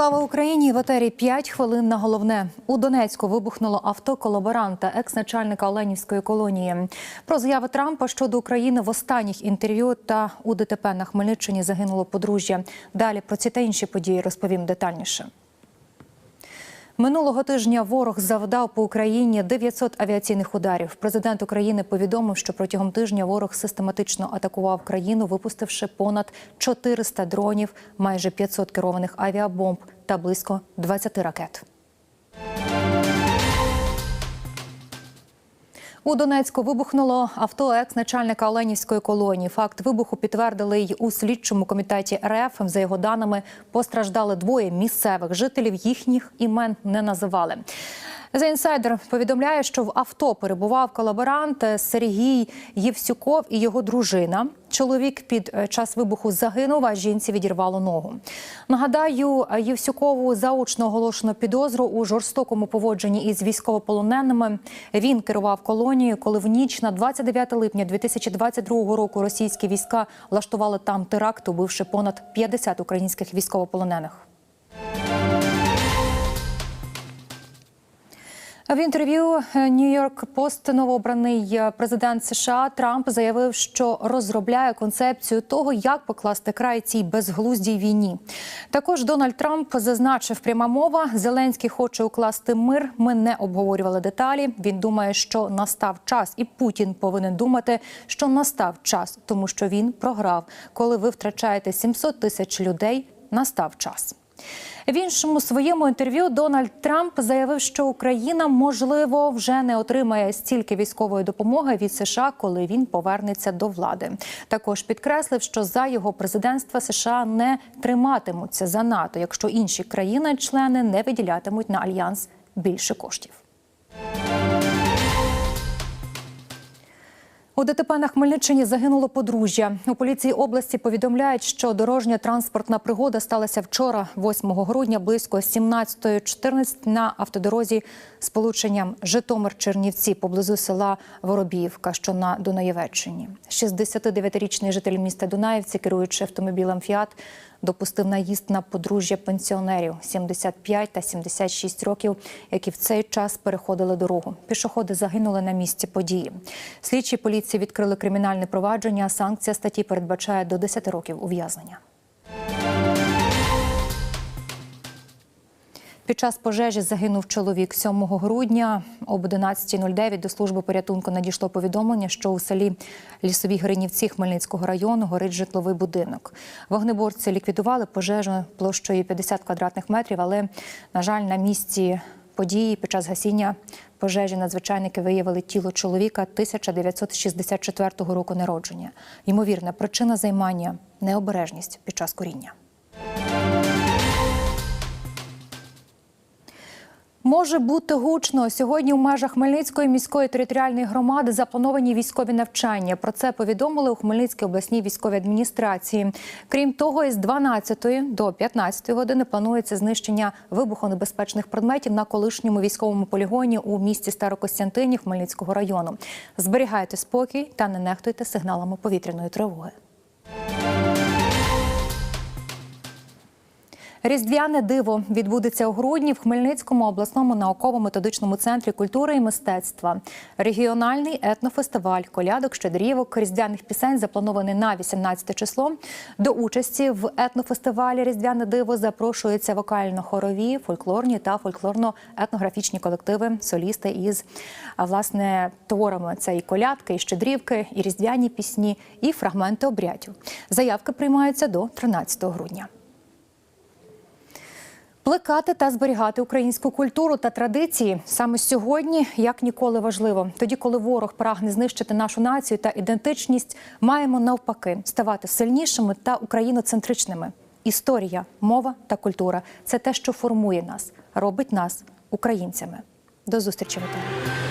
Слава Україні! В етері 5 хвилин на головне. У Донецьку вибухнуло авто колаборанта, екс-начальника Оленівської колонії. Про заяви Трампа щодо України в останніх інтерв'ю та у ДТП на Хмельниччині загинуло подружжя. Далі про ці та інші події розповім детальніше. Минулого тижня ворог завдав по Україні 900 авіаційних ударів. Президент України повідомив, що протягом тижня ворог систематично атакував країну, випустивши понад 400 дронів, майже 500 керованих авіабомб та близько 20 ракет. У Донецьку вибухнуло авто екс-начальника Оленівської колонії. Факт вибуху підтвердили й у слідчому комітеті РФ. За його даними, постраждали двоє місцевих жителів. Їхніх імен не називали. The Insider повідомляє, що в авто перебував колаборант Сергій Євсюков і його дружина. Чоловік під час вибуху загинув, а жінці відірвало ногу. Нагадаю, Євсюкову заочно оголошено підозру у жорстокому поводженні із військовополоненими. Він керував колонією, коли в ніч на 29 липня 2022 року російські війська влаштували там теракт, убивши понад 50 українських військовополонених. В інтерв'ю Нью-Йорк Пост новообраний президент США Трамп заявив, що розробляє концепцію того, як покласти край цій безглуздій війні. Також Дональд Трамп зазначив пряма мова. Зеленський хоче укласти мир. Ми не обговорювали деталі. Він думає, що настав час, і Путін повинен думати, що настав час, тому що він програв. Коли ви втрачаєте 700 тисяч людей, настав час. В іншому своєму інтерв'ю Дональд Трамп заявив, що Україна можливо вже не отримає стільки військової допомоги від США, коли він повернеться до влади. Також підкреслив, що за його президентства США не триматимуться за НАТО, якщо інші країни-члени не виділятимуть на альянс більше коштів. У ДТП на Хмельниччині загинуло подружжя. У поліції області повідомляють, що дорожня транспортна пригода сталася вчора, 8 грудня, близько 17.14 на автодорозі з полученням Житомир-Чернівці поблизу села Воробіївка, що на Дунаєвеччині. 69-річний житель міста Дунаївці, керуючи автомобілем «Фіат», допустив наїзд на подружжя пенсіонерів 75 та 76 років, які в цей час переходили дорогу. Пішоходи загинули на місці події. Слідчі поліції відкрили кримінальне провадження. Санкція статті передбачає до 10 років ув'язнення. Під час пожежі загинув чоловік 7 грудня. Об 11.09 до служби порятунку надійшло повідомлення, що у селі Лісові Гринівці Хмельницького району горить житловий будинок. Вогнеборці ліквідували пожежу площею 50 квадратних метрів, але, на жаль, на місці події під час гасіння пожежі надзвичайники виявили тіло чоловіка 1964 року народження. Ймовірна причина займання необережність під час куріння. Може бути гучно сьогодні. У межах Хмельницької міської територіальної громади заплановані військові навчання. Про це повідомили у Хмельницькій обласній військовій адміністрації. Крім того, із 12 до 15 години планується знищення вибухонебезпечних предметів на колишньому військовому полігоні у місті Старокостянтинів Хмельницького району. Зберігайте спокій та не нехтуйте сигналами повітряної тривоги. Різдвяне диво відбудеться у грудні в Хмельницькому обласному науково-методичному центрі культури і мистецтва. Регіональний етнофестиваль колядок, щедрівок, різдвяних пісень запланований на 18 число. До участі в етнофестивалі Різдвяне диво запрошуються вокально-хорові, фольклорні та фольклорно-етнографічні колективи, солісти із власне творами. Це і колядки, і щедрівки, і різдвяні пісні, і фрагменти обрядів. Заявки приймаються до 13 грудня. Плекати та зберігати українську культуру та традиції саме сьогодні, як ніколи важливо. Тоді, коли ворог прагне знищити нашу націю та ідентичність, маємо навпаки ставати сильнішими та україноцентричними. Історія, мова та культура це те, що формує нас, робить нас українцями. До зустрічі в етері.